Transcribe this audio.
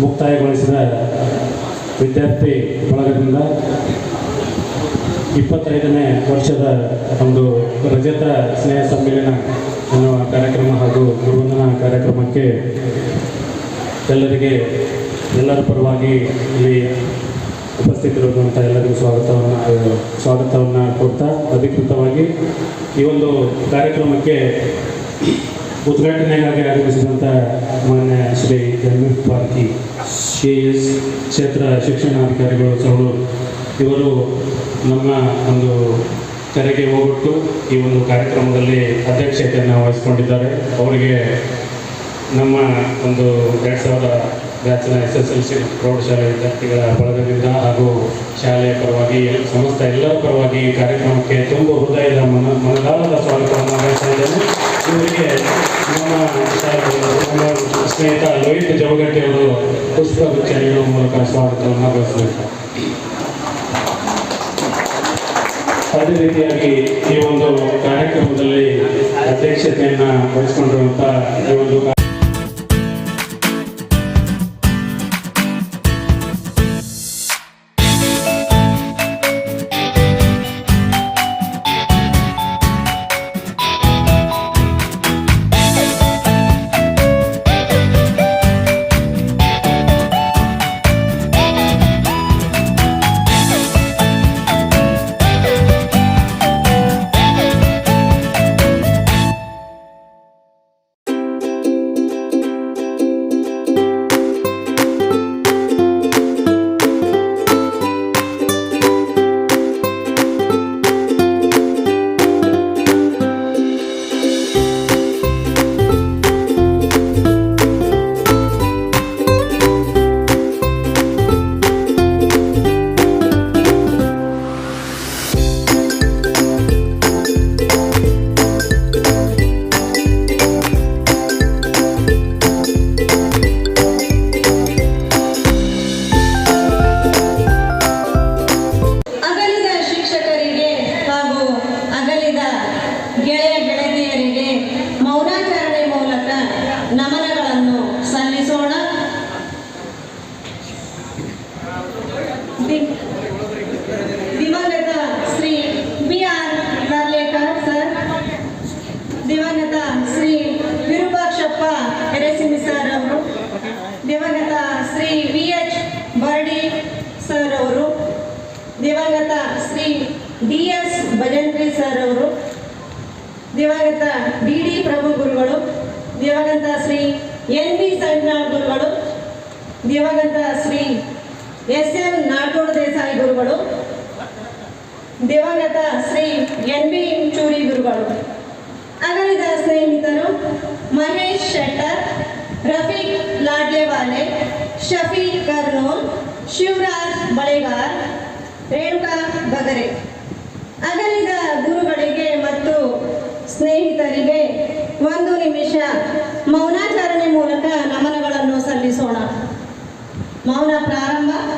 ಮುಕ್ತಾಯಗೊಳಿಸಿದ ವಿದ್ಯಾರ್ಥಿ ಬಳಗದಿಂದ ಇಪ್ಪತ್ತೈದನೇ ವರ್ಷದ ಒಂದು ರಜತ ಸ್ನೇಹ ಸಮ್ಮೇಳನ ಎನ್ನುವ ಕಾರ್ಯಕ್ರಮ ಹಾಗೂ ಗುರುವಂದನಾ ಕಾರ್ಯಕ್ರಮಕ್ಕೆ ಎಲ್ಲರಿಗೆ ಎಲ್ಲರ ಪರವಾಗಿ ಇಲ್ಲಿ ಉಪಸ್ಥಿತರಿರುವಂಥ ಎಲ್ಲರಿಗೂ ಸ್ವಾಗತವನ್ನು ಸ್ವಾಗತವನ್ನು ಕೊಡ್ತಾ ಅಧಿಕೃತವಾಗಿ ಈ ಒಂದು ಕಾರ್ಯಕ್ರಮಕ್ಕೆ ಉದ್ಘಾಟನೆಗಾಗಿ ಆಗಮಿಸಿದಂಥ ಮಾನ್ಯ ಶ್ರೀ ಎಫ್ ಪಾರ್ಕಿ ಕೆ ಎಸ್ ಕ್ಷೇತ್ರ ಶಿಕ್ಷಣಾಧಿಕಾರಿಗಳು ಸವಳೂರು ಇವರು ನಮ್ಮ ಒಂದು ಕರೆಗೆ ಹೋಗ್ಬಿಟ್ಟು ಈ ಒಂದು ಕಾರ್ಯಕ್ರಮದಲ್ಲಿ ಅಧ್ಯಕ್ಷತೆಯನ್ನು ವಹಿಸಿಕೊಂಡಿದ್ದಾರೆ. ಅವರಿಗೆ ನಮ್ಮ ಒಂದು ಎರಡು ಸಾವಿರ ಬ್ಯಾಚಿನ ಎಸ್ ಎಸ್ ಎಲ್ ಸಿ ಪ್ರೌಢಶಾಲೆ ವಿದ್ಯಾರ್ಥಿಗಳ ಬಳಗದಿಂದ ಹಾಗೂ ಶಾಲೆಯ ಪರವಾಗಿ ಸಮಸ್ತ ಎಲ್ಲರ ಪರವಾಗಿ ಈ ಕಾರ್ಯಕ್ರಮಕ್ಕೆ ತುಂಬ ಹೃದಯದ ಮನ, ಮನದಾಳದ ಸ್ವಾಗತವನ್ನು ಬಯಸ್ತಾ ಇದ್ದೇನೆ. ಇವರಿಗೆ ನಮ್ಮ ಸ್ನೇಹಿತ ಲೋಹಿತ್ ಜವಗಟ್ಟಿ ಪುಷ್ಪಗುಚ್ಛ ನೀಡುವ ಮೂಲಕ ಸ್ವಾಗತವನ್ನು ಬಯಸಬೇಕು ಅದೇ ರೀತಿಯಾಗಿ ಈ ಒಂದು ಕಾರ್ಯಕ್ರಮದಲ್ಲಿ ಅಧ್ಯಕ್ಷತೆಯನ್ನ ವಹಿಸಿಕೊಂಡಿರುವಂತಹ ಈ ಒಂದು ನಮನಗಳನ್ನು ಸಲ್ಲಿಸೋಣ. ದಿವಂಗತ Shri B R Narlekar sir. ದಿವಂಗತ ಶ್ರೀ ವಿರೂಪಾಕ್ಷಪ್ಪ ಎರೆಸಿಮಿ ಸರ್ ಅವರು. ದಿವಂಗತ Shri V H Bardi sir ಅವರು. ದಿವಂಗತ Shri D S Bhajantri sir ಅವರು. ದಿವಂಗತ ಡಿ ಡಿ ಪ್ರಭು ಗುರುಗಳು. ದಿವಂಗತ ಶ್ರೀ ಎನ್ ಬಿ ಸಂಜ್ಞಾಳ್ ಗುರುಗಳು, ದಿವಂಗತ ಶ್ರೀ ಎಸ್ ಎಂ ನಾಟೋಡ ದೇಸಾಯಿ ಗುರುಗಳು, ದಿವಂಗತ ಶ್ರೀ ಎನ್ ಬಿ ಚೂರಿ ಗುರುಗಳು, ಅಗಲಿದ ಸ್ನೇಹಿತರು ಮಹೇಶ್ ಶೆಟ್ಟರ್, ರಫೀಕ್ ಲಾಡ್ಲೆವಾಲೆ, ಶಫೀಕ್ ಕರ್ನೂಲ್, ಶಿವರಾಜ್ ಬಳೆಗಾರ್, ರೇಣುಕಾ ಬಗರೆ. ಅಗಲಿದ ಗುರುಗಳಿಗೆ ಮತ್ತು ಸ್ನೇಹಿತರಿಗೆ ಒಂದು ನಿಮಿಷ ಮೌನಾಚರಣೆ ಮೂಲಕ ನಮನಗಳನ್ನು ಸಲ್ಲಿಸೋಣ. ಮೌನ ಪ್ರಾರಂಭ.